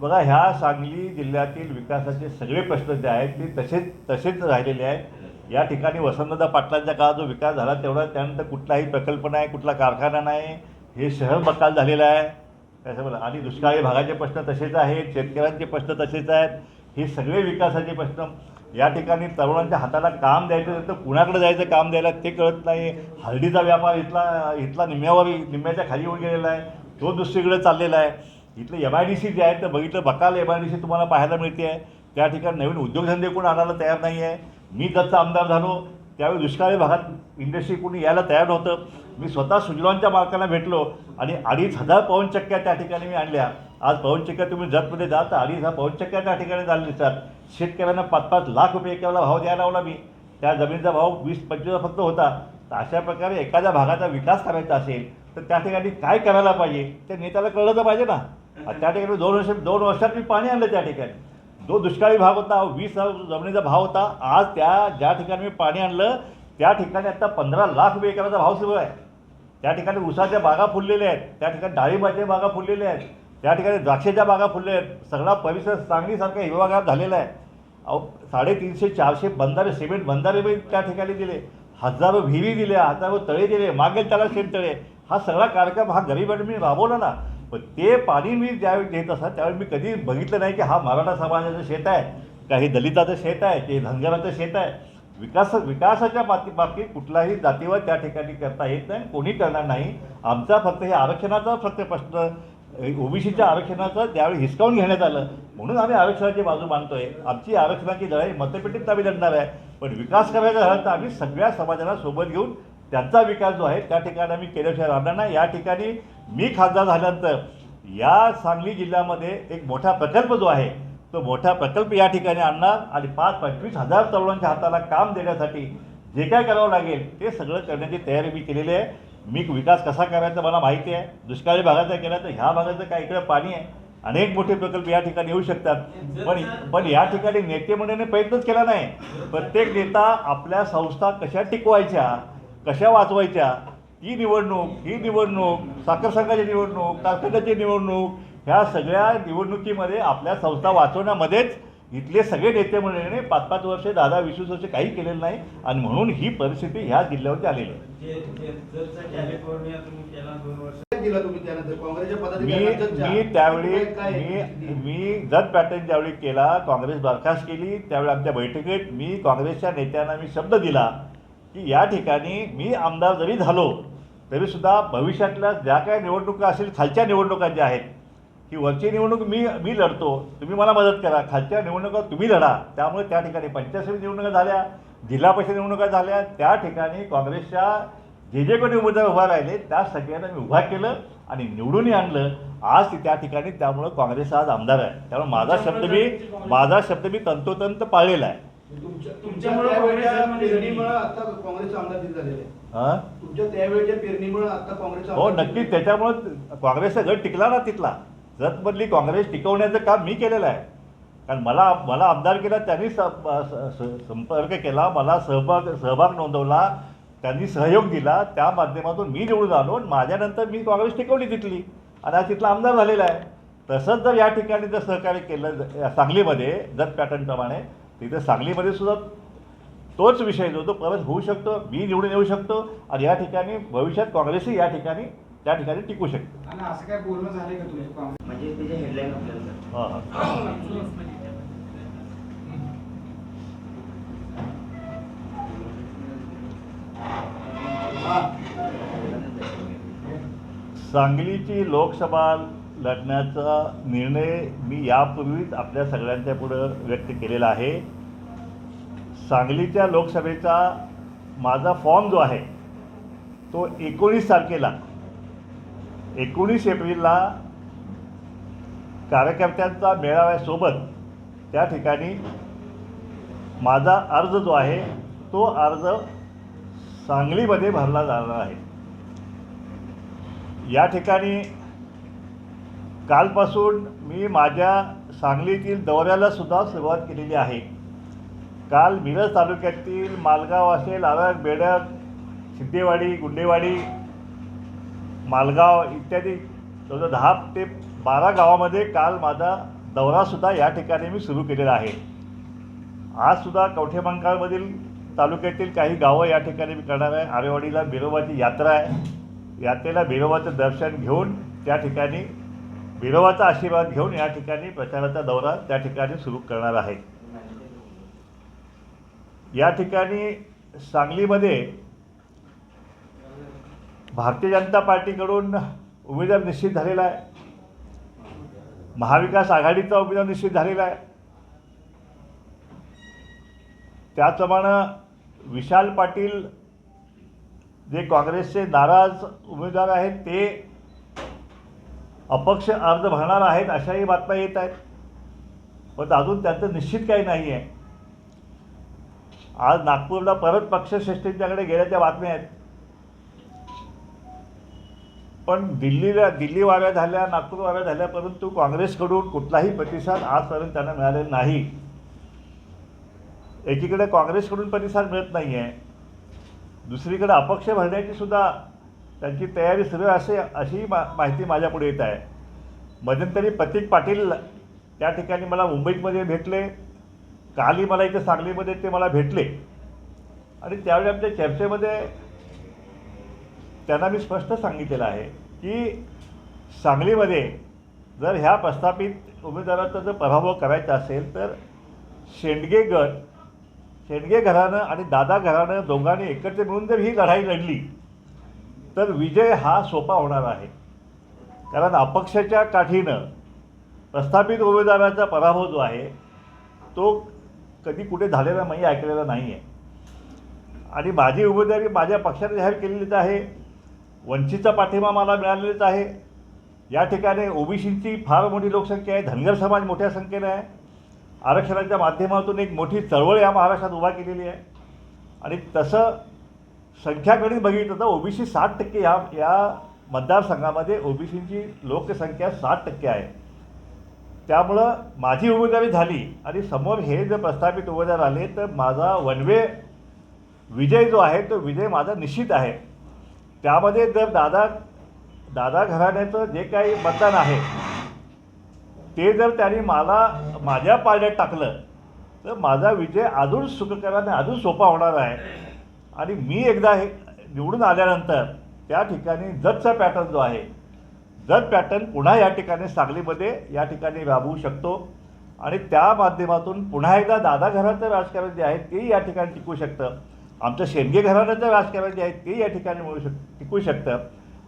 बघा ह्या सांगली जिल्ह्यातील विकासाचे सगळे प्रश्न जे आहेत ते तसेच तसेच राहिलेले आहेत. या ठिकाणी वसंतदा पाटलांच्या काळात जो विकास झाला तेवढा त्यानंतर कुठलाही प्रकल्प नाही कुठला कारखाना नाही. हे शहर बकाल झालेलं आहे. कसं बोला आणि दुष्काळी भागाचे प्रश्न तसेच आहेत शेतकऱ्यांचे प्रश्न तसेच आहेत. हे सगळे विकासाचे प्रश्न. या ठिकाणी तरुणांच्या हाताला काम द्यायचं तर कुणाकडे जायचं काम द्यायला ते कळत नाही. हळदीचा व्यापार इथला इथला निम्म्यावर निम्म्याच्या खाली येऊन गेलेला आहे. तो दुसरीकडे चाललेला आहे. इथलं एम आय डी सी जे आहे तर बघितलं बकाल एम आय डी सी तुम्हाला पाहायला मिळते. आहे त्या ठिकाणी नवीन उद्योगधंदे कोण आणायला तयार नाही आहे. मी जसं आमदार झालो. त्यावेळी दुष्काळी भागात इंडस्ट्री कोणी यायला तयार नव्हतं. मी स्वतः सुजलॉनच्या मालकांना भेटलो आणि अडीच हजार पवनचक्क्या त्या ठिकाणी मी आणल्या. आज पवनचक्क्या तुम्ही जतमध्ये जा तर अडीच हजार पवनचक्क्या त्या ठिकाणी झाले दिसतात. शेतकऱ्यांना पाच पाच लाख रुपये एकाला भाव द्यायला लावला मी. त्या जमिनीचा भाव वीस पंचवीस फक्त होता. तर अशा प्रकारे एखाद्या भागाचा विकास करायचा असेल तर त्या ठिकाणी काय करायला पाहिजे? त्या नेत्याला कळलं तर पाहिजे ना. त्या ठिकाणी दोन वर्ष दोन वर्षात मी पाणी आणलं त्या ठिकाणी. जो दुष्काळी भाग होता वीस जमिनीचा भाव होता आज त्या ज्या ठिकाणी मी पाणी आणलं त्या ठिकाणी आता पंधरा लाख रुपये एकराचा भाव सुरू आहे. त्या ठिकाणी ऊसाच्या बागा फुललेल्या आहेत त्या ठिकाणी डाळिंबाच्या बागा फुललेल्या आहेत त्या ठिकाणी द्राक्षाच्या बागा फुलल्या आहेत. सगळा परिसर सांगलीसारखा हिरवागार झालेला आहे. अहो साडेतीनशे चारशे बंधारे सिमेंट बंधारे मी त्या ठिकाणी दिले. हजारो विहिरी दिल्या हजारो तळे दिले. मागेल त्याला शेततळे हा सगळा कार्यक्रम हा गरिबांनी मी राबवला ना पण ते पाणी मी ज्यावेळी देत असतात त्यावेळी मी कधी बघितलं नाही की हा मराठा समाजाचं शेत आहे काही दलिताचं शेत आहे ते धनगराचं शेत आहे. विकास विकासाच्या बाबती बाबतीत कुठलाही जातीवर त्या ठिकाणी करता येत नाही कोणी करणार नाही. आमचा फक्त हे आरक्षणाचा फक्त प्रश्न ओबीसीच्या आरक्षणाचं त्यावेळी हिसकावून घेण्यात आलं. म्हणून आम्ही आरक्षणाची बाजू मानतोय. आमची आरक्षणाची लढाई मतपेटीत आम्ही लढणार आहे. पण विकास करायचा झाला तर आम्ही सगळ्या समाजाला सोबत घेऊन त्यांचा विकास जो आहे त्या ठिकाणी आम्ही केल्याशिवाय राहणार नाही या ठिकाणी मी खासदार झाल्यानंतर या सांगली जिल्ह्यामध्ये एक मोठा प्रकल्प जो आहे तो मोठा प्रकल्प या ठिकाणी आणणार आणि पाच पंचवीस हजार तरुणांच्या हाताला काम देण्यासाठी जे काय करावं लागेल ते सगळं करण्याची तयारी मी केलेली आहे. मी विकास कसा करायचा मला माहिती आहे. दुष्काळी भागाचा केला तर ह्या भागाचं काय इकडे पाणी आहे. अनेक मोठे प्रकल्प या ठिकाणी येऊ शकतात. पण पण या ठिकाणी नेते मंडळीने प्रयत्नच केला नाही. प्रत्येक नेता आपल्या संस्था कशा टिकवायच्या कशा वाचवायच्या? ही निवडणूक ही निवडणूक साखर संघाची निवडणूक कारखान्याची निवडणूक ह्या सगळ्या निवडणुकीमध्ये आपल्या संस्था वाचवण्यामध्येच इथले सगळे नेते मंडळीने पाच पाच वर्षे दहा दहा वीस वीस वर्षे काही केलेलं नाही आणि म्हणून ही परिस्थिती ह्या जिल्ह्यावरती आलेली आहे. जे जे जरचा कॅलिफोर्निया तुम्ही केला दोन वर्ष. काय दिला तुम्ही त्यानंतर? काँग्रेसच्या मी मी त्यावेळी मी? मी जत पॅटर्न ज्यावेळी केला काँग्रेस बरखास्त केली त्यावेळी आमच्या बैठकीत मी काँग्रेसच्या नेत्यांना मी शब्द दिला. की या ठिकाणी मी आमदार जरी झालो तरीसुद्धा भविष्यातल्या ज्या काय निवडणुका असेल खालच्या निवडणुका ज्या आहेत की वरची निवडणूक मी मी लढतो तुम्ही मला मदत करा. खालच्या निवडणुका तुम्ही लढा. त्यामुळे त्या ठिकाणी पंचायत समिती निवडणुका झाल्या जिल्हा परिषद निवडणुका झाल्या त्या ठिकाणी काँग्रेसच्या जे जे कोणी उमेदवार उभा राहिले त्या सगळ्यांना मी उभा केलं आणि निवडूनही आणलं. आज ती त्या ठिकाणी त्यामुळं काँग्रेस आज आमदार आहे. त्यामुळे माझा शब्द मी माझा शब्द मी तंतोतंत पाळलेला आहे. तुमच्या तुमच्यामुळं तुमच्या त्यावेळच्या काँग्रेस पेरणीमुळे आता काँग्रेसचा आमदार तिथे झालेले आहे. हां? तुमच्या त्यावेळच्या पेरणीमुळे आता काँग्रेसचा हो आमदार नक्कीच. तिथे- त्याच्यामुळं काँग्रेसचा गट टिकला ना तिथला. जतमधली काँग्रेस टिकवण्याचं काम मी केलेलं आहे. कारण मला मला आमदार केला त्यांनी संपर्क केला मला सहभाग सहभाग नोंदवला त्यांनी सहयोग दिला. त्या माध्यमातून मी निवडून आलो आणि माझ्यानंतर मी काँग्रेस टिकवली तिथली. आणि आज तिथला आमदार झालेला आहे. तसंच जर या ठिकाणी जर सहकार्य केलं सांगलीमध्ये जत पॅटर्नप्रमाणे तिथे सांगलीमध्ये सुद्धा तोच विषय जो तो परत होऊ शकतो मी निवडून येऊ शकतो आणि या ठिकाणी भविष्यात काँग्रेसही या ठिकाणी त्या ठिकाणी टिकू शकते आणि असं काय बोलणं झालंय का म्हणजे त्याचे हेडलाईन आपल्याला हां हां हा. सांगलीची लोकसभा लढण्याचा निर्णय मी यापूर्वीच आपल्या सगळ्यांच्या पुढं व्यक्त केलेला आहे. सांगलीच्या लोकसभेचा माझा फॉर्म जो आहे तो एकोणीस तारखेला एकोणीस एप्रिलला कार्यकर्त्यांचा मेळाव्यासोबत त्या ठिकाणी माझा अर्ज जो आहे तो अर्ज सांगलीमध्ये भरला जाणार आहे. या ठिकाणी कालपासून मी माझ्या सांगलीतील दौऱ्याला सुद्धा सुरुवात केलेली आहे. काल मिरज तालुक्यातील मालगाव असेल आरग बेडक सिद्धेवाडी गुंडेवाडी मालगाव इत्यादी जवळजवळ दहा ते बारा गावामध्ये काल माझा दौरासुद्धा या ठिकाणी मी सुरू केलेला आहे. आजसुद्धा कवठेमंकाळमधील तालुक्यातील काही गावं या ठिकाणी मी करणार आहे. आरेवाडीला बिरोबाची यात्रा आहे. यात्रेला बिरोबाचं दर्शन घेऊन त्या ठिकाणी बिरोबाचा आशीर्वाद घेऊन या ठिकाणी प्रचाराचा दौरा त्या ठिकाणी सुरू करणार आहे. या ठिकाणी सांगलीमध्ये भारतीय जनता पार्टीकडून उमेदवार निश्चित झालेला आहे. महाविकास आघाडीचा उमेदवार निश्चित झालेला आहे. त्याचप्रमाणे विशाल पाटील जे काँग्रेसचे नाराज उमेदवार आहेत ते अपक्ष अर्ज भरणार आहेत अशाही बातम्या येत आहेत. पण अजून त्यांचं निश्चित काही नाही आहे. आज नागपूरला परत पक्षश्रेष्ठींच्याकडे गेल्याच्या बातम्या आहेत. पण दिल्लीला दिल्ली वाऱ्या झाल्या नागपूर वाऱ्या झाल्या परंतु काँग्रेसकडून कुठलाही प्रतिसाद आजपर्यंत त्यांना मिळालेला नाही. एकीकडे काँग्रेसकडून प्रतिसाद मिळत नाही आहे दुसरीकडे अपक्ष भरण्याची सुद्धा त्यांची तयारी सुरू असे अशी मा माहिती माझ्यापुढे येत आहे. मध्यंतरी प्रतीक पाटील त्या ठिकाणी मला मुंबईमध्ये भेटले. कालही मला इथे सांगलीमध्ये ते मला भेटले. आणि त्यावेळी आमच्या चर्चेमध्ये त्यांना मी स्पष्ट सांगितलेलं आहे की सांगलीमध्ये जर ह्या प्रस्थापित उमेदवाराचा जर पराभव करायचा असेल तर शेंडगे गट शेंडगे घराणं आणि दादा घराणं दोघांनी एकत्र मिळून जर ही लढाई लढली तर विजय हा सोपा होणार आहे. कारण अपक्षाच्या काठीनं प्रस्थापित उमेदवाराचा पराभव जो आहे तो कधी कुठे झालेला नाही ऐकलेला नाही आहे आणि माझी उमेदवारी माझ्या पक्षाने जाहीर केलेलीच आहे वंचितचा पाठिंबा मला मिळालेलाच आहे. या ठिकाणी ओबीसीची फार मोठी लोकसंख्या आहे धनगर समाज मोठ्या संख्येने आहे. आरक्षणाच्या माध्यमातून एक मोठी चळवळ या महाराष्ट्रात उभा केलेली आहे. आणि तसं संख्याकडे बघितलं तर ओबीसी साठ टक्के या या मतदारसंघामध्ये ओबीसींची लोकसंख्या साठ टक्के आहे. त्यामुळं माझी उमेदवारी झाली आणि समोर हे जर प्रस्थापित उमेदवार आले तर माझा वनवे विजय जो आहे तो विजय माझा निश्चित आहे. त्यामध्ये जर दादा दादा घराण्याचं जे काही मतदान आहे ते जर त्यांनी मला माझ्या पारड्यात टाकलं तर माझा विजय अजून सुखकराने अजून सोपा होणार आहे. आणि मी एकदा हे निवडून आल्यानंतर त्या ठिकाणी जतचा पॅटर्न जो आहे जत पॅटर्न पुन्हा या ठिकाणी सांगलीमध्ये या ठिकाणी राबवू शकतो. आणि त्या माध्यमातून पुन्हा एकदा दादा घराचं राजकारण जे आहे ते या ठिकाणी टिकू शकतं. आमचं शेंडगे घराण्याचं राजकारण जे आहे ते या ठिकाणी मिळू शक टिकू शकतं.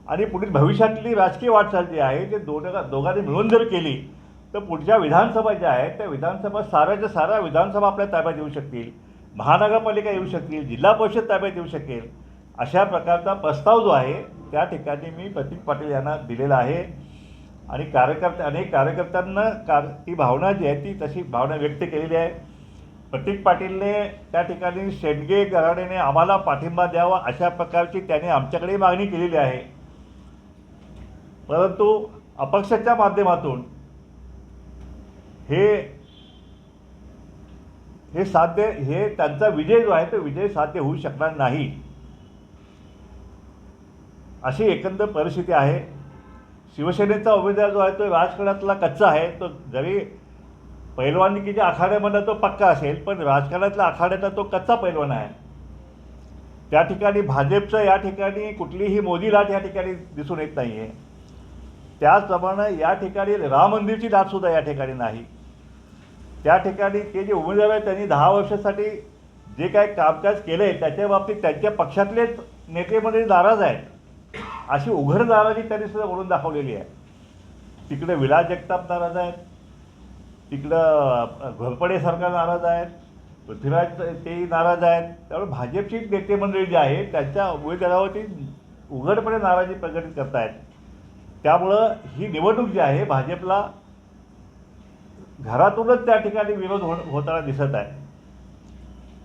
आणि पुढील भविष्यातली राजकीय वाटचाल जी आहे ते दोन दोघांनी मिळून जर केली तर पुढच्या विधानसभा ज्या आहेत त्या विधानसभा साऱ्याच्या साऱ्या विधानसभा आपल्या ताब्यात येऊ शकतील. महानगरपालिका येऊ शकेल जिल्हा परिषद ताब्यात येऊ शकेल अशा प्रकारचा प्रस्ताव जो आहे त्या ठिकाणी मी प्रतीक पाटील यांना दिलेला आहे. आणि कार्यकर्ते अनेक कार्यकर्त्यांना कार ती भावना जी आहे ती तशी भावना व्यक्त केलेली आहे. प्रतीक पाटीलने त्या ठिकाणी शेंडगे घराण्याने आम्हाला पाठिंबा द्यावा अशा प्रकारची त्याने आमच्याकडे मागणी केलेली आहे. परंतु अपक्षाच्या माध्यमातून हे हे साध्य हे त्यांचा विजय जो आहे तो विजय साध्य होऊ शकणार नाही. अशी एकंदर परिस्थिती आहे. शिवसेनेचा उमेदवार जो आहे तो राजकारणातला कच्चा आहे. तो जरी पैलवानकीच्या आखाड्यामधला तो पक्का असेल पण राजकारणातल्या आखाड्याचा तो कच्चा पैलवान आहे. त्या ठिकाणी भाजपचं या ठिकाणी कुठलीही मोदी लाट या ठिकाणी दिसून येत नाही आहे त्याचप्रमाणे या ठिकाणी राम मंदिरची लाटसुद्धा या ठिकाणी नाही. त्या ठिकाणी ते जे उमेदवार आहेत त्यांनी दहा वर्षासाठी जे काय कामकाज केलं आहे त्याच्या बाबतीत त्यांच्या पक्षातलेच नेतेमध्ये नाराज आहेत. अशी उघड नाराजी त्यांनी सुद्धा म्हणून दाखवलेली आहे. तिकडे विलास जगताप नाराज आहेत. तिकडं घोरपडे सरकार नाराज आहेत. पृथ्वीराज तेही नाराज आहेत. त्यामुळे भाजपची नेते मंडळी जी आहे त्यांच्या उमेदवारावरती उघडपणे नाराजी प्रकटित करतायत. त्यामुळं ही निवडणूक जी आहे भाजपला घरातूनच त्या ठिकाणी विरोध हो होताना दिसत आहे.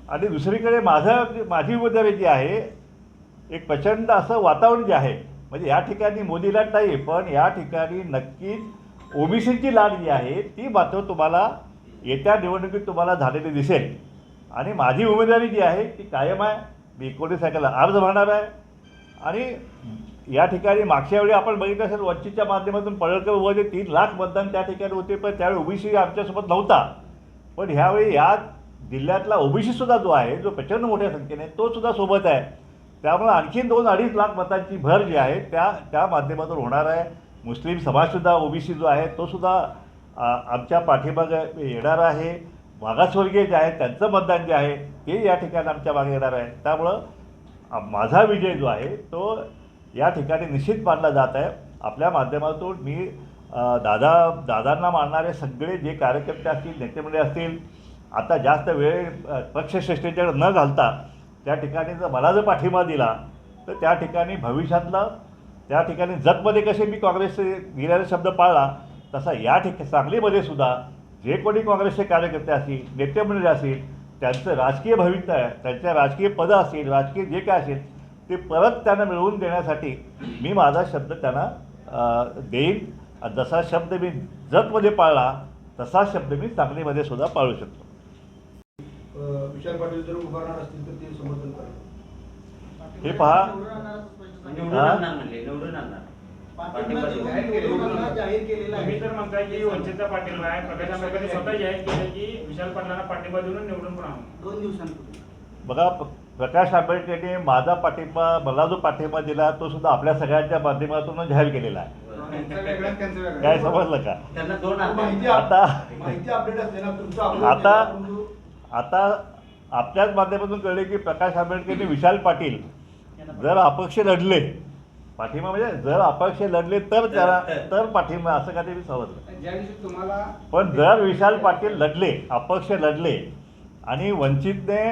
आणि दुसरीकडे माझं माझी उमेदवारी जी आहे एक प्रचंड असं वातावरण जे आहे म्हणजे या ठिकाणी मोदी लाट नाही पण या ठिकाणी नक्कीच ओबीसीची लाट जी आहे ती मात्र तुम्हाला येत्या निवडणुकीत तुम्हाला झालेली दिसेल. आणि माझी उमेदवारी जी आहे ती कायम आहे. मी एकोणीस तारखेला अर्ज भरणार आहे. आणि या ठिकाणी मागच्या वेळी आपण बघितलं असेल वंचितच्या माध्यमातून पडळकर वगैरे तीन लाख मतदान त्या ठिकाणी होते पण त्यावेळी ओबीसी आमच्यासोबत नव्हता. पण ह्यावेळी या जिल्ह्यातला ओबीसीसुद्धा जो आहे जो प्रचंड मोठ्या संख्येने तो सुद्धा सोबत आहे. त्यामुळे आणखीन दोन अडीच लाख मतांची भर जी आहे त्या त्या माध्यमातून होणार आहे. मुस्लिम समाजसुद्धा ओबीसी जो आहे तो सुद्धा आमच्या पाठीमाग येणार आहे. मागासवर्गीय जे आहेत त्यांचं मतदान जे आहे ते या ठिकाणी आमच्या मागे येणार आहे. त्यामुळं माझा विजय जो आहे तो या ठिकाणी निश्चित मानला जात आहे. आपल्या माध्यमातून मी दादा दादांना मानणारे सगळे जे कार्यकर्ते असतील नेतेमंडळी असतील आता जास्त वेळ अ, पक्षश्रेष्ठींच्याकडे न घालता त्या ठिकाणी जर मला जर पाठिंबा दिला तर त्या ठिकाणी भविष्यातलं त्या ठिकाणी जगमध्ये कसे मी काँग्रेसचे दिलेला शब्द पाळला तसा या ठिकाणी सांगलीमध्ये सुद्धा जे कोणी काँग्रेसचे कार्यकर्ते असतील नेतेमंडळी असतील त्यांचं राजकीय भविष्य आहे त्यांच्या राजकीय पदं असतील राजकीय जे काय असेल ते परत त्यांना मिळवून देण्यासाठी मी माझा शब्द त्यांना देईन. जसा शब्द मी जतमध्ये पाळला तसा शब्द मी सांगलीमध्ये सुद्धा पाळू शकतो. अं, विशाल पाटील जर उभारणार असतील तर ते समर्थन करा. हे पहा. निवडून हा? आणणार म्हणले निवडून आणणार. पाठिंबा देऊ. जाहीर केलेला तुम्ही तर म्हणताय की वंचितचा पाठिंबा आहे. प्रकाश आंबेडकरांनी स्वतः जाहीर केलं की विशाल पाटलांना पाठिंबा देऊन निवडून पण आणू. दोन दिवसांपूर्वी. बघा प्रकाश आंबेडकरने माझा पाठिंबा मला जो पाठिंबा दिला तो सुद्धा आपल्या सगळ्यांच्या माध्यमातून जाहीर केलेला आहे. त्यांचं वेगळं आणि त्यांचं वेगळं काय समजलं का आता- आता आता आपल्याच माध्यमातून कळले की प्रकाश आंबेडकरने विशाल पाटील जर अपक्ष लढले पाठिंबा म्हणजे जर अपक्ष लढले तर त्याला तर पाठिंबा असं काहीतरी मी समजलं ज्या दिवशी तुम्हाला पण जर विशाल पाटील लढले अपक्ष लढले आणि वंचितने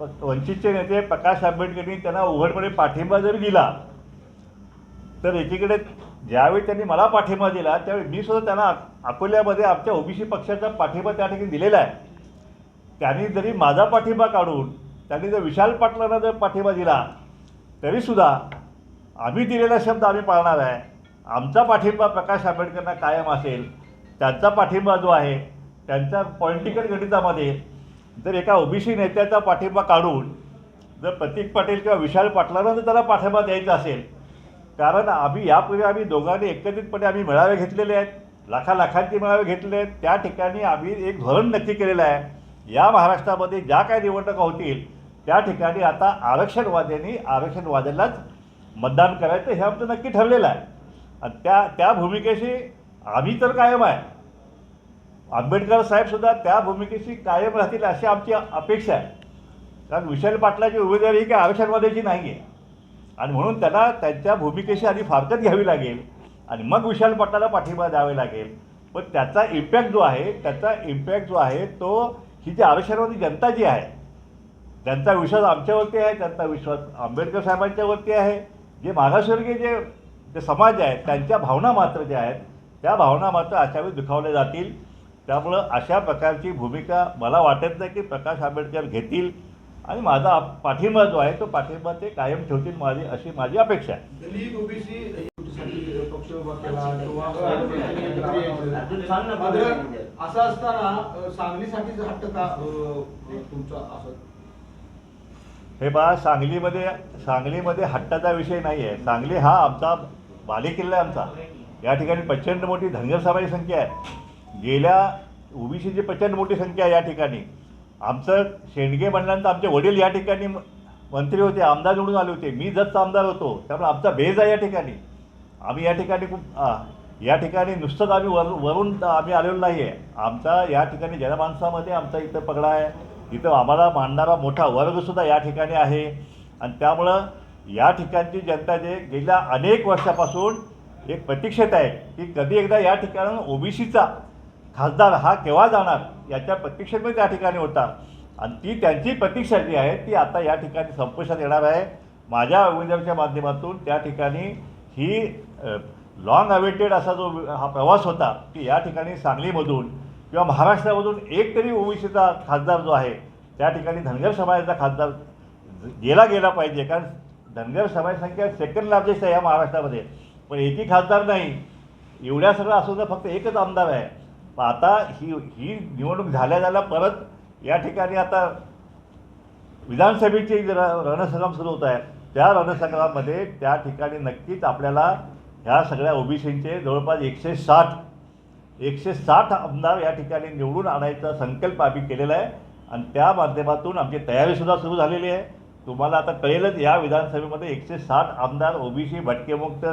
वंचितचे नेते प्रकाश आंबेडकरांनी त्यांना उघडपणे पाठिंबा जरी दिला तर एकीकडे ज्यावेळी त्यांनी मला पाठिंबा दिला त्यावेळी मी सुद्धा त्यांना अकोल्यामध्ये आमच्या ओबीसी पक्षाचा पाठिंबा त्या ठिकाणी दिलेला आहे. त्यांनी जरी माझा पाठिंबा काढून त्यांनी जर विशाल पाटलांना जर पाठिंबा दिला तरीसुद्धा आम्ही दिलेला शब्द आम्ही पाळणार आहे. आमचा पाठिंबा प्रकाश आंबेडकरांना कायम असेल त्यांचा पाठिंबा जो आहे त्यांच्या पॉलिटिकल गणितामध्ये जर एका ओबीसी नेत्याचा पाठिंबा काढून जर प्रतीक पाटील किंवा विशाल पाटलांना जर त्याला पाठिंबा द्यायचा असेल कारण आम्ही यापूर्वी आम्ही दोघांनी एकत्रितपणे आम्ही मेळावे घेतलेले आहेत लाखा लाखांचे मेळावे घेतले आहेत त्या ठिकाणी आम्ही एक धोरण नक्की केलेलं आहे. या महाराष्ट्रामध्ये ज्या काही निवडणुका होतील त्या ठिकाणी आता आरक्षणवाद्यांनी आरक्षणवाद्यालाच मतदान करायचं हे आमचं नक्की ठरलेलं आहे. आणि त्या त्या भूमिकेशी आम्ही तर कायम आहे. आंबेडकर साहेबसुद्धा त्या भूमिकेशी कायम राहतील अशी आमची अपेक्षा आहे. कारण विशाल पाटलाची उमेदवारी ही काय आरक्षणवाद्याची नाही आहे आणि म्हणून त्यांना त्यांच्या भूमिकेशी आधी फारकत घ्यावी लागेल आणि मग विशाल पाटलाला पाठिंबा द्यावे लागेल. पण त्याचा इम्पॅक्ट जो आहे त्याचा इम्पॅक्ट जो आहे तो ही जी आरक्षणवादी जनता जी आहे त्यांचा विश्वास आमच्यावरती आहे त्यांचा विश्वास आंबेडकर साहेबांच्यावरती आहे. जे मागासवर्गीय जे जे समाज आहेत त्यांच्या भावना मात्र ज्या आहेत त्या भावना मात्र अशावेळी दुखावल्या जातील. त्यामुळं अशा प्रकारची भूमिका मला वाटत नाही की प्रकाश आंबेडकर घेतील. आणि माझा पाठिंबा जो आहे तो पाठिंबा ते कायम ठेवतील माझी अशी माझी अपेक्षा आहे. असं असताना हट्ट का तुमचा असं? हे पहा सांगलीमध्ये सांगलीमध्ये हट्टाचा विषय नाही आहे सांगली हा आमचा बालेकिल्ला आहे आमचा. या ठिकाणी प्रचंड मोठी धनगर समाजाची संख्या आहे. गेल्या ओबीसीची प्रचंड मोठी संख्या या ठिकाणी. आमचं शेंडगे म्हणल्यानंतर आमचे वडील या ठिकाणी म- मंत्री होते आमदार निवडून आले होते. मी जतचा आमदार होतो. त्यामुळे आमचा बेज आहे या ठिकाणी. आम्ही या ठिकाणी खूप या ठिकाणी नुसतंच आम्ही वर वरून आम्ही आलेलो नाही आहे आमचा या ठिकाणी जनमानसामध्ये आमचा इथं पगडा आहे इथं आम्हाला मानणारा मोठा वर्गसुद्धा या ठिकाणी आहे. आणि त्यामुळं या ठिकाणची जनता जे गेल्या अनेक वर्षापासून एक प्रतीक्षेत आहे की कधी एकदा या ठिकाणी ओबीसीचा खासदार हा केव्हा जाणार याच्या प्रतीक्षेमध्ये त्या ठिकाणी होता. आणि ती त्यांची प्रतीक्षा जी आहे ती आता या ठिकाणी संपुष्टात येणार आहे. माझ्या उमेदवारीच्या माध्यमातून त्या ठिकाणी ही लॉंग अवेटेड असा जो हा प्रवास होता की या ठिकाणी सांगलीमधून किंवा महाराष्ट्रामधून एक तरी ओबीसीचा खासदार जो आहे त्या ठिकाणी धनगर समाजाचा खासदार गेला गेला पाहिजे. कारण धनगर समाज संख्या सेकंड लार्जेस्ट आहे या महाराष्ट्रामध्ये. पण एकही खासदार नाही. एवढ्या सगळं असून तर फक्त एकच आमदार आहे. आता ही ही निवडणूक झाल्या झाल्या परत या ठिकाणी आता विधानसभेची र रणसंग्राम सुरू होत आहे त्या रणसंग्रामामध्ये त्या ठिकाणी नक्कीच आपल्याला ह्या सगळ्या ओबीसींचे जवळपास एकशे साठ एकशे साठ आमदार या ठिकाणी निवडून आणायचा संकल्प आम्ही केलेला आहे. आणि त्या माध्यमातून आमची तयारीसुद्धा सुरू झालेली आहे. तुम्हाला आता कळेलच या विधानसभेमध्ये एकशे साठ आमदार ओबीसी भटकेमुक्त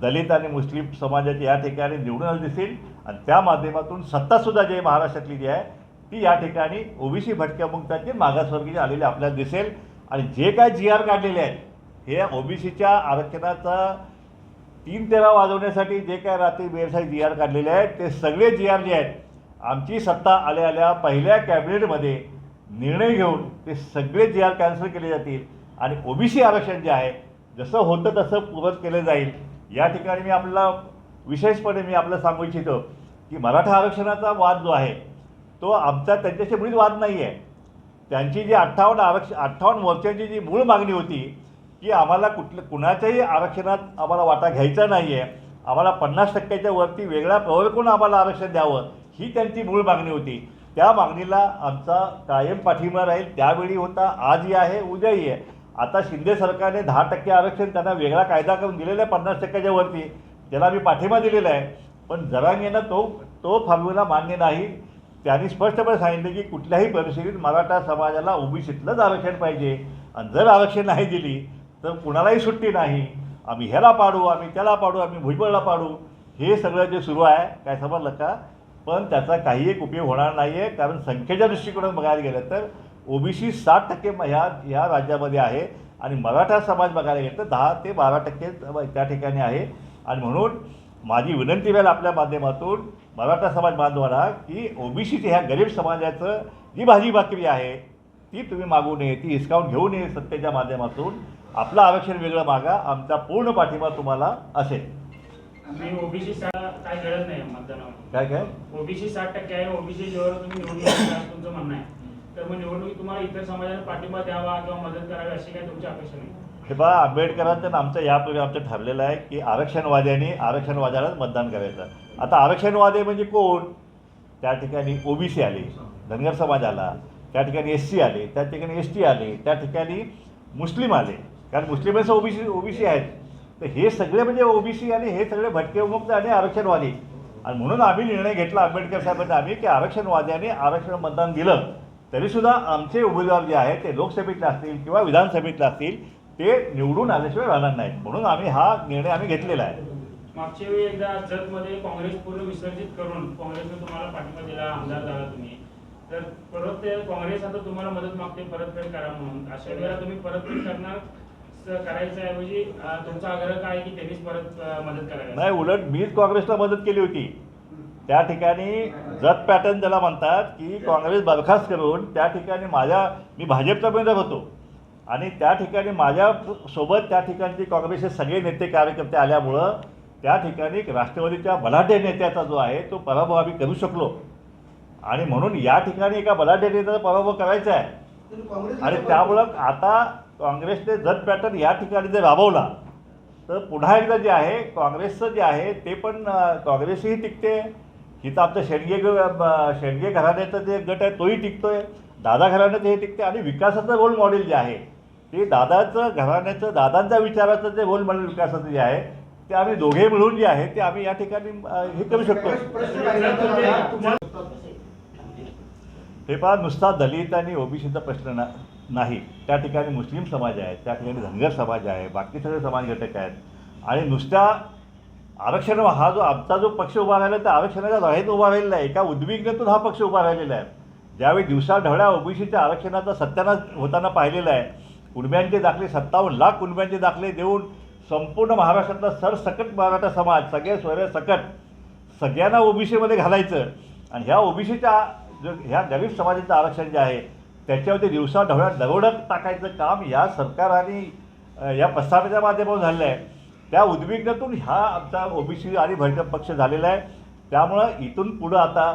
दलित आणि मुस्लिम समाजाची या ठिकाणी निवडून आले दिसतील आणि त्या माध्यमातून सत्तासुद्धा जी महाराष्ट्रातली जी आहे ती या ठिकाणी ओबीसी भटक्यामुक्ताचे मागासवर्गीय आलेले आपल्याला दिसेल. आणि जे काय जी आर काढलेले आहेत हे ओबीसीच्या आरक्षणाचा तीन तेरा वाजवण्यासाठी जे काय रात्री व्यवसाय जी आर काढलेले आहेत ते सगळे जी आर जे आहेत आमची सत्ता आल्या आल्या पहिल्या कॅबिनेटमध्ये निर्णय घेऊन ते सगळे जी आर कॅन्सल केले जातील. आणि ओबीसी आरक्षण जे आहे जसं होतं तसं पूरक केलं जाईल. या ठिकाणी मी आपल्याला विशेषपणे मी आपलं सांगू इच्छितो की मराठा आरक्षणाचा वाद जो आहे तो आमचा त्यांच्याशी मुळीच वाद नाही आहे त्यांची जी अठ्ठावन्न आरक्ष अठ्ठावन्न मोर्चांची जी मूळ मागणी होती की आम्हाला कुठलं कुणाच्याही आरक्षणात आम्हाला वाटा घ्यायचा नाही आहे आम्हाला पन्नास टक्क्याच्या वरती वेगळा प्रवर करून आम्हाला आरक्षण द्यावं ही त्यांची मूळ मागणी होती. त्या मागणीला आमचा कायम पाठिंबा राहील त्यावेळी होता आजही आहे उद्याही आहे. आता शिंदे सरकारने दहा टक्के आरक्षण त्यांना वेगळा कायदा करून दिलेला आहे पन्नास टक्क्याच्या वरती. त्याला मी पाठिंबा दिलेला आहे. पण जरांगेनं तो तो फॉर्म्युला मान्य नाही. त्यांनी स्पष्टपणे सांगितलं की कुठल्याही परिस्थितीत मराठा समाजाला ओबीसीतलंच आरक्षण पाहिजे. आणि जर आरक्षण नाही दिली तर कुणालाही सुट्टी नाही. आम्ही ह्याला पाडू आम्ही त्याला पाडू आम्ही भुजबळला पाडू. हे सगळं जे सुरू आहे काय समजलं का? पण त्याचा काही एक उपयोग होणार नाही आहे कारण संख्येच्या दृष्टिकोनात बघायला गेलं तर ओबीसी साठ टक्के ह्या ह्या राज्यामध्ये आहे आणि मराठा समाज बघायला गेलं तर दहा ते बारा टक्के त्या ठिकाणी आहे. आणि म्हणून माझी विनंती राहील आपल्या माध्यमातून मराठा समाज बांधवांना की ओबीसीच्या ह्या गरीब समाजाचं जी भाजी भाकरी आहे ती तुम्ही मागू नये ती हिसकावून घेऊ नये सत्तेच्या माध्यमातून. आपलं आरक्षण वेगळं मागा आमचा पूर्ण पाठिंबा तुम्हाला असेल. ओबीसी काय काय ओबीसी साठ टक्के आहे ओबीसी जेव्हा तुम्ही म्हणणं आहे. तर मग निवडणुकीत तुम्हाला इतर समाजाला पाठिंबा द्यावा किंवा मदत करावी अशी काही तुमची अपेक्षा नाही? हे बघा आंबेडकरांचं आमचं यापूर्वी आमचं ठरलेलं आहे की आरक्षणवाद्यांनी आरक्षणवाद्यालाच मतदान करायचं. आता आरक्षणवादी म्हणजे कोण? त्या ठिकाणी ओबीसी आले धनगर समाज आला त्या ठिकाणी एस सी आले त्या ठिकाणी एस टी आले त्या ठिकाणी मुस्लिम आले. कारण मुस्लिमांचं ओबीसी ओबीसी आहेत. तर हे सगळे म्हणजे ओबीसी आणि हे सगळे भटकेमुक्त आणि आरक्षणवादी. आणि म्हणून आम्ही निर्णय घेतला आंबेडकर साहेबांनी आम्ही की आरक्षणवाद्यांनी आरक्षण मतदान दिलं. तरीसुद्धा आमचे उमेदवार जे आहेत ते लोकसभेतले असतील किंवा विधानसभेतले असतील ते निवडून आल्याशिवाय राहणार नाहीत. म्हणून आम्ही हा निर्णय आम्ही घेतलेला आहे. मागच्या वेळी एकदा जतमध्ये काँग्रेस पूर्ण विसर्जित करून काँग्रेसने तुम्हाला पाठिंबा दिला आमदार झाला तुम्ही. तर परत ते काँग्रेस आता तुम्हाला मदत मागते परतफेड करा म्हणून. अशा वेळेला तुम्ही परतफेड करणार स- करायच्या ऐवजी अं, तुमचा आग्रह काय की त्यांनीच परत मदत करावी? नाही उलट मीच काँग्रेसला मदत केली होती. त्या ठिकाणी जत पॅटर्न त्याला म्हणतात की काँग्रेस बरखास्त करून त्या ठिकाणी माझ्या मी भाजपचा उमेदवार होतो. आणि त्या ठिकाणी माझ्या सोबत त्या ठिकाणचे काँग्रेसचे सगळे नेते कार्यकर्ते आल्यामुळं त्या ठिकाणी राष्ट्रवादीच्या बलाढ्य नेत्याचा जो आहे तो पराभव आम्ही करू शकलो. आणि म्हणून या ठिकाणी एका बलाढ्य नेत्याचा पराभव करायचा आहे. आणि त्यामुळं आता काँग्रेसने जत पॅटर्न या ठिकाणी जर राबवला तर पुन्हा एकदा जे आहे काँग्रेसचं जे आहे ते पण काँग्रेसही टिकते. तिथं आमचं शेडगे ग- शेडगे घराण्याचं जे गट आहे तोही टिकतोय. दादा घराण्याचं हे टिकते आणि विकासाचं रोल मॉडेल जे आहे ते दादाचं घराण्याचं दादांच्या विचाराचं जे रोल मॉडेल विकासाचं जे आहे ते आम्ही दोघे मिळून जे आहे ते आम्ही या ठिकाणी हे करू शकतो. हे पहा नुसता दलित आणि ओबीसीचा प्रश्न ना नाही. त्या ठिकाणी मुस्लिम समाज आहे त्या ठिकाणी धनगर समाज आहे बाकी सगळे समाज घटक आहेत. आणि नुसत्या आरक्षण हा जो आमचा जो पक्ष उभा राहिला तर आरक्षणाच्या लढाईत उभा राहिलेला आहे. एका उद्विग्नतून हा पक्ष उभा राहिलेला आहे. ज्यावेळी दिवसाढवळ्या ओबीसीच्या आरक्षणाचा सत्यानाश होताना पाहिलेला आहे कुणब्यांचे दाखले सत्तावन्न लाख कुणब्यांचे दाखले देऊन संपूर्ण महाराष्ट्रातला सरसकट मराठा समाज सगळे सोयरे सकट सगळ्यांना ओबीसीमध्ये घालायचं. आणि ह्या ओबीसीच्या जो ह्या गरीब समाजाचं आरक्षण जे आहे त्याच्यावरती दिवसा ढवळ्यात टाकायचं काम या सरकार आणि या प्रस्तावाच्या माध्यमातून झालेलं आहे. त्या उद्विग्नातून हा आमचा ओबीसी आणि भाजप पक्ष झालेला आहे. त्यामुळं इथून पुढं आता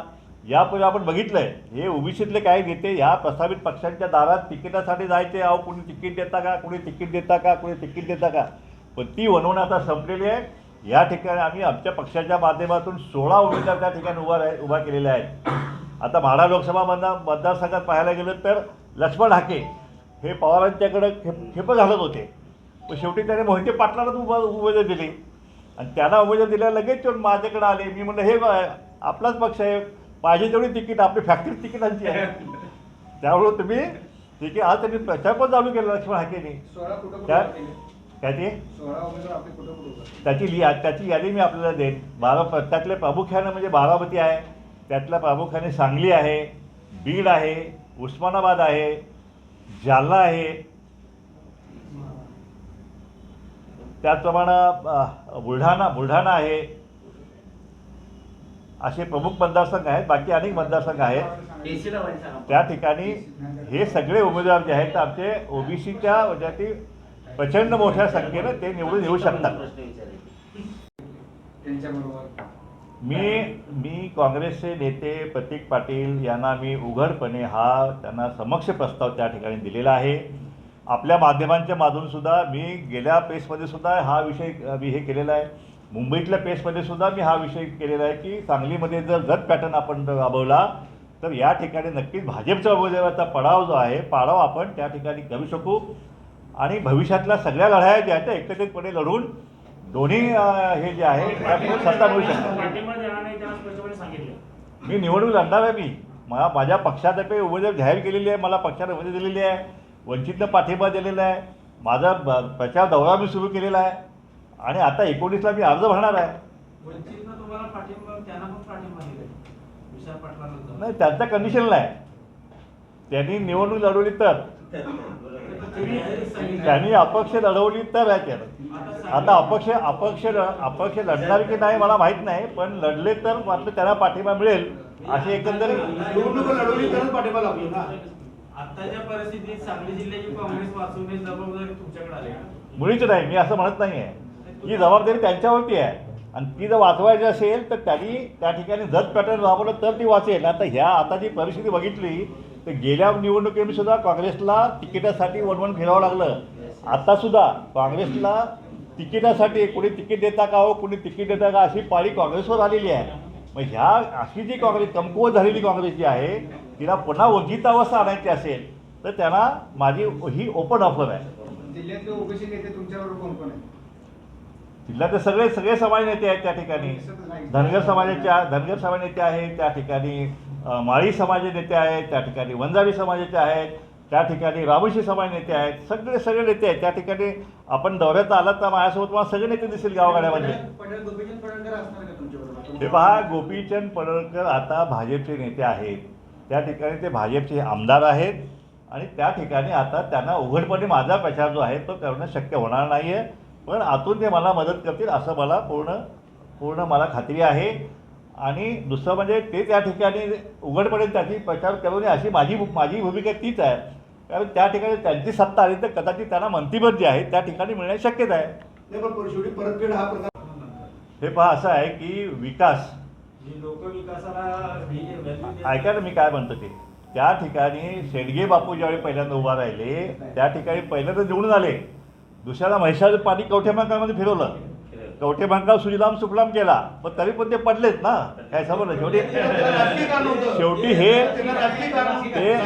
यापूर्वी आपण बघितलं आहे हे ओबीसीतले काही नेते ह्या प्रस्तावित पक्षांच्या दारात तिकिटासाठी जायचे अहो कुणी तिकीट देता का कुणी तिकीट देता का कुणी तिकीट देता का? पण ती वनवून आता संपलेली आहे. या ठिकाणी आम्ही आमच्या पक्षाच्या माध्यमातून सोळा उमेदवार त्या ठिकाणी उभा राह उभा केलेल्या आहेत. आता म्हाडा लोकसभा मतदार मतदारसंघात पाहायला गेलं तर लक्ष्मण हाके हे पवारांच्याकडं खेप खेपं घालत होते. पण शेवटी त्याने मोहिते पाटलालाच उभा उमेदवार दिली. आणि त्यांना उमेदवार दिल्यावर लगेच येऊन माझ्याकडे आले. मी म्हणलं हे आपलाच पक्ष आहे. पाहिजे तेवढी तिकीट आपली फॅक्टरी तिकिटांची आहे. त्यामुळं तुम्ही तिकीट आज त्यांनी प्रचार पण चालू केला लक्ष्मण हाकेने. त्या ते? उभे? त्याची लिहा त्याची यादी मी आपल्याला देईन. बारा त्यातले प्रामुख्यानं म्हणजे बारामती आहे. त्यातल्या प्रामुख्याने सांगली आहे बीड आहे उस्मानाबाद आहे जालना आहे. त्याचप्रमाणे बुलढाणा बुलढाणा आहे. असे प्रमुख मतदारसंघ आहेत बाकी अनेक मतदारसंघ आहेत. त्या ठिकाणी हे सगळे उमेदवार जे आहेत आमचे ओबीसीच्या वजाती प्रचंड मोठ्या संख्येनं ते निवडून येऊ शकतात. मी मी काँग्रेसचे नेते प्रतीक पाटील यांना मी उघडपणे हा त्यांना समक्ष प्रस्ताव त्या ठिकाणी दिलेला आहे. आपल्या माध्यमांच्या माधून सुद्धा मी गेल्या पेसमध्ये सुद्धा हा विषय मी हे केलेला आहे. मुंबईतल्या पेसमध्ये सुद्धा मी हा विषय केलेला आहे की सांगलीमध्ये जर जत पॅटर्न आपण राबवला तर या ठिकाणी नक्कीच भाजपच्या उमेदवाराचा पडाव जो आहे पाडाव आपण त्या ठिकाणी करू शकू. आणि भविष्यातल्या सगळ्या लढाया ज्या आहेत त्या एकत्रितपणे लढून दोन्ही हे जे आहे त्यातून सत्ता मिळू सांगितलं. मी निवडणूक लढणार आहे मी. मला माझ्या पक्षातर्फे उमेदवार जाहीर केलेली आहे मला पक्षाने उमेदवार दिलेली आहे. वंचितनं पाठिंबा दिलेला आहे. माझा ब- प्रचार दौरा मी सुरू केलेला आहे. आणि आता एकोणीसला मी अर्ज भरणार आहे. नाही त्यांचा कंडिशन नाही. त्यांनी निवडणूक लढवली तर. त्यांनी अपक्ष लढवली तर आहे त्यानं आता अपक्ष अपक्ष अपक्ष लढणार की नाही मला माहीत नाही. पण लढले तर मात्र त्यांना पाठिंबा मिळेल. असे एकंदरीत निवडणूक लढवली तरच पाठिंबा लागतो ना. आताच्या परिस्थितीत सांगली जिल्ह्याची काँग्रेस वाचवण्याची जबाबदारी तुमच्याकडे आली मुळीच नाही मी असं म्हणत नाही आहे ही जबाबदारी त्यांच्यावरती आहे. आणि ती जर वाचवायची असेल तर त्यांनी त्या ठिकाणी जत पॅटर्न राबवलं तर ती वाचेल. आता ह्या आता जी परिस्थिती बघितली तर गेल्या निवडणुकीमध्ये सुद्धा काँग्रेसला तिकिटासाठी वणवण फिरावं लागलं. आता सुद्धा काँग्रेसला तिकिटासाठी कोणी तिकीट देता का हो कोणी तिकीट देता का अशी पाळी काँग्रेसवर आलेली आहे. मग ह्या अशी जी काँग्रेस कमकुवत झालेली काँग्रेस जी आहे तिला पुन्हा वंचितावस्था आणायची असेल तर त्यांना माझी ही ओपन ऑफर आहे जिल्ह्यातले ओबीसी नेते तुमच्याबरोबर कोण कोण आहेत जिल्ह्यातले सगळे सगळे समाज नेते आहेत त्या ठिकाणी धनगर समाजाच्या धनगर समाज नेते आहेत त्या ठिकाणी माळी समाज नेते आहेत त्या ठिकाणी वंजारी समाजाचे आहेत त्या ठिकाणी रामोशी समाज नेते आहेत सगळे सगळे नेते आहेत त्या ठिकाणी आपण दौऱ्यात आलात तर माझ्यासोबत तुम्हाला सगळे नेते दिसतील गावागाड्यामध्ये हे पहा गोपीचंद पडळकर आता भाजपचे नेते आहेत त्या ठिकाणी ते भाजपचे आमदार आहेत आणि त्या ठिकाणी आता त्यांना उघडपणे माझा प्रचार जो आहे तो करणं शक्य होणार नाही आहे पण आतून ते मला मदत करतील असं मला पूर्ण पूर्ण मला खात्री आहे. आणि दुसरं म्हणजे ते त्या ठिकाणी उघडपणे त्याची प्रचार करू नये अशी माझी माझी भूमिका तीच आहे. कारण त्या ठिकाणी त्यांची सत्ता आली तर कदाचित त्यांना मंत्रिपद जे आहे त्या ठिकाणी मिळण्याची शक्यता आहे. हे पहा असं आहे की विकास जी लोक विकासाला value देत ऐका ना मी काय म्हणतो ते? त्या ठिकाणी शेडगे बापू ज्यावेळी पहिल्यांदा उभा राहिले त्या ठिकाणी पहिल्यांदा निवडून आले. दुसऱ्याला म्हैसाळ पाणी कवठे बंकामध्ये फिरवलं. कवठे बंकाव सुजलाम सुफलाम केला. पण तरी पण ते पडलेच ना. काय समजलं? शेवटी शेवटी हे ते-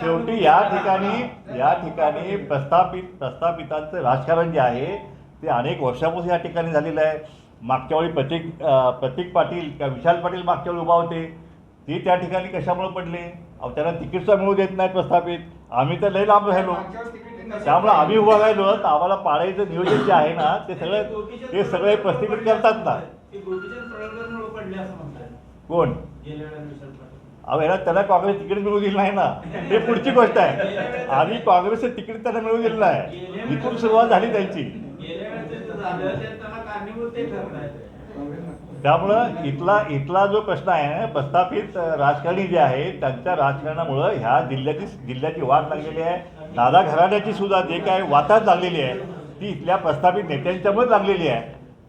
शेवटी या ठिकाणी या ठिकाणी प्रस्थापित प्रस्थापितांचं राजकारण जे आहे ते अनेक वर्षापासून या ठिकाणी झालेलं आहे. मागच्या वेळी प्रतीक प्रतीक पाटील किंवा विशाल पाटील मागच्या वेळी उभा होते. ते त्या ठिकाणी कशामुळे पडले? अहो त्यांना तिकीटचा मिळू देत नाही प्रस्थापित. आम्ही तर लय लांब राहिलो. त्यामुळे आम्ही उभा राहिलो. तर आम्हाला पाळायचं नियोजन जे आहे ना ते सगळं ते सगळे प्रस्थापित करतात ना. कोण? अहो याला त्याला काँग्रेस तिकीट मिळू दिलं नाही ना. ते पुढची गोष्ट आहे. आम्ही काँग्रेसचं तिकीट त्यांना मिळू दिलं नाही. इथून सुरुवात झाली त्यांची. कारणीभूत ते त्यामुळं इथला इथला जो प्रश्न आहे प्रस्थापित राजकारणी जे आहे त्यांच्या राजकारणामुळं ह्या जिल्ह्याची जिल्ह्याची वाढ लागलेली आहे. दादा घराण्याची सुद्धा जे काय वाताच लागलेली आहे ती इथल्या प्रस्थापित नेत्यांच्यामुळे लागलेली आहे.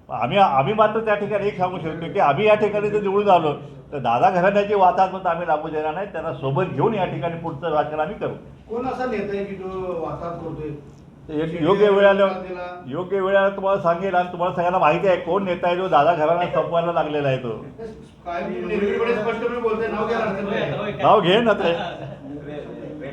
आम्ही आम्ही मात्र त्या ठिकाणी एक सांगू शकतो की आम्ही या ठिकाणी जर निवडून आलो तर दादा घराण्याची वाताच मत आम्ही लागू देणार नाही. त्यांना सोबत घेऊन या ठिकाणी पुढचं राजकारण आम्ही करू. कोण असा नेता आहे की जो वातावरण करतोय? एक योग्य वेळ आल्यावर योग्य वेळ आल्यावर तुम्हाला सांगेल आणि तुम्हाला सगळ्यांना माहिती आहे कोण नेता आहे जो दादा घराणा संपवायला लागलेला आहे तो. नाव घे ना ते.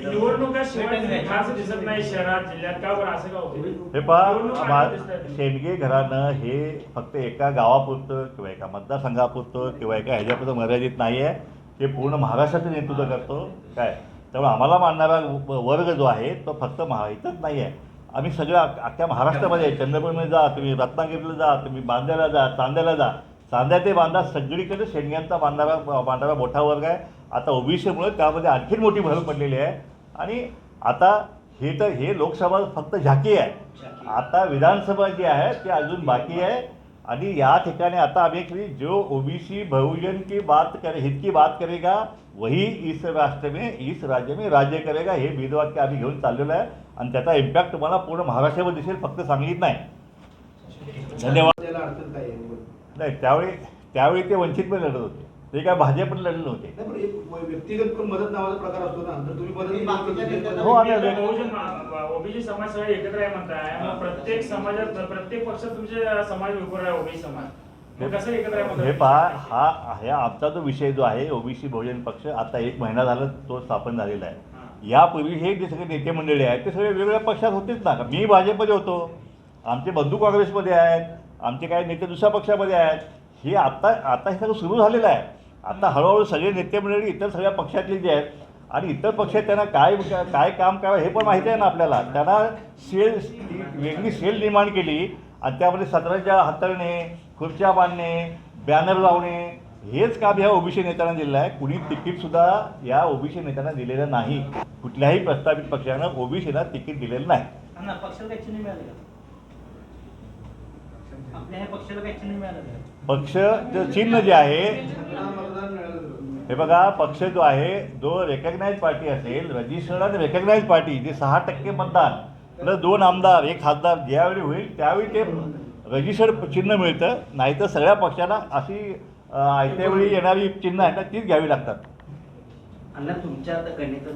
निवडणुका शिवाय खास दिसत नाही शहरात जिल्ह्यात का बरं? असं का होते हे पहा. शेंडगे घराणं हे फक्त एका गावापुरतं किंवा एका मतदारसंघापुरतं किंवा एका ह्याच्यापुरतं मर्यादित नाही आहे ते पूर्ण महाराष्ट्राचं नेतृत्व करतो. काय? त्यामुळे आम्हाला मानणारा व- वर्ग जो आहे तो फक्त महा इथंच नाही आहे आम्ही सगळं अख- अख्ख्या महाराष्ट्रामध्ये आहे. चंद्रपूरमध्ये जा तुम्ही रत्नागिरीला जा तुम्ही बांद्याला जा चांद्याला जा. चांद्या ते बांधा सगळीकडे शेंडग्यांचा बांधारा बांधारा मोठा वर्ग आहे. आता ओबीसीमुळे त्यामध्ये आणखीन मोठी भर पडलेली आहे. आणि आता हे तर हे लोकसभा फक्त झाकी आहे. आता विधानसभा जी आहे ती अजून बाकी आहे. आणि या ठिकाणी आता आम्ही जो ओबीसी बहुजन की बात करे हित की बात करेगा वही इस राष्ट्र में इस राज्य में राज्य करेगा हे वेदवाक्य आम्ही घेऊन चाललेलो आहे. आणि त्याचा इम्पॅक्ट तुम्हाला पूर्ण महाराष्ट्रावर दिसेल फक्त सांगलीत नाही. धन्यवाद. नाही त्यावेळी त्यावेळी ते वंचित पण लढत होते. ते काय भाजप पण लढले नव्हते. नाही पण एक व्यक्तिगत पण मदत नावाचा प्रकार असतो ना. हो, ओबीसी समाज सगळे एकत्र आहे म्हणताय. प्रत्येक समाजात प्रत्येक पक्षात तुमचे समाज उभं आहे ओबीसी समाज. हे पहा हा हा आमचा जो विषय जो आहे ओबीसी बहुजन पक्ष आता एक महिना झाला तो स्थापन झालेला आहे. यापूर्वी हे जे सगळे नेते मंडळी आहेत ते सगळे वेगवेगळ्या पक्षात होतेच ना. मी भाजपमध्ये होतो. आमचे बंधू काँग्रेसमध्ये आहेत. आमचे काही नेते दुसऱ्या पक्षामध्ये आहेत. हे आता आता हे सगळं सुरू झालेलं आहे. आता हळूहळू सगळे नेते मंडळी इतर सगळ्या पक्षातले जे आहेत आणि इतर पक्षात त्यांना काय काय काम करावं हे पण माहिती आहे ना आपल्याला. त्यांना सेल वेगळी सेल निर्माण केली आणि त्यामध्ये सतराच्या हाताळणे खुर्च्या बांधणे बॅनर लावणे हेच काम ह्या ओबीसी नेत्यांना दिलेलं आहे. कुणी तिकीटसुद्धा या ओबीसी नेत्यांना दिलेलं नाही. कुठल्याही प्रस्थापित पक्षानं ओबीसीला तिकीट दिलेलं नाही. चिन्ह पक्ष चिन्ह जे आहे हे बघा पक्ष जो आहे जो रेकग्नाइज पार्टी असेल रजिस्टर्ड आणि रेकग्नाइज पार्टी जे सहा टक्के मतदान प्लस दोन आमदार एक खासदार ज्यावेळी होईल त्यावेळी ते रजिस्टर्ड चिन्ह मिळतं नाहीतर सगळ्या पक्षाला अशी आयत्यावेळी आयत्या वेळी येणारी चिन्ह आहेत ना तीच घ्यावी लागतात. अण्णा तुमच्या गणित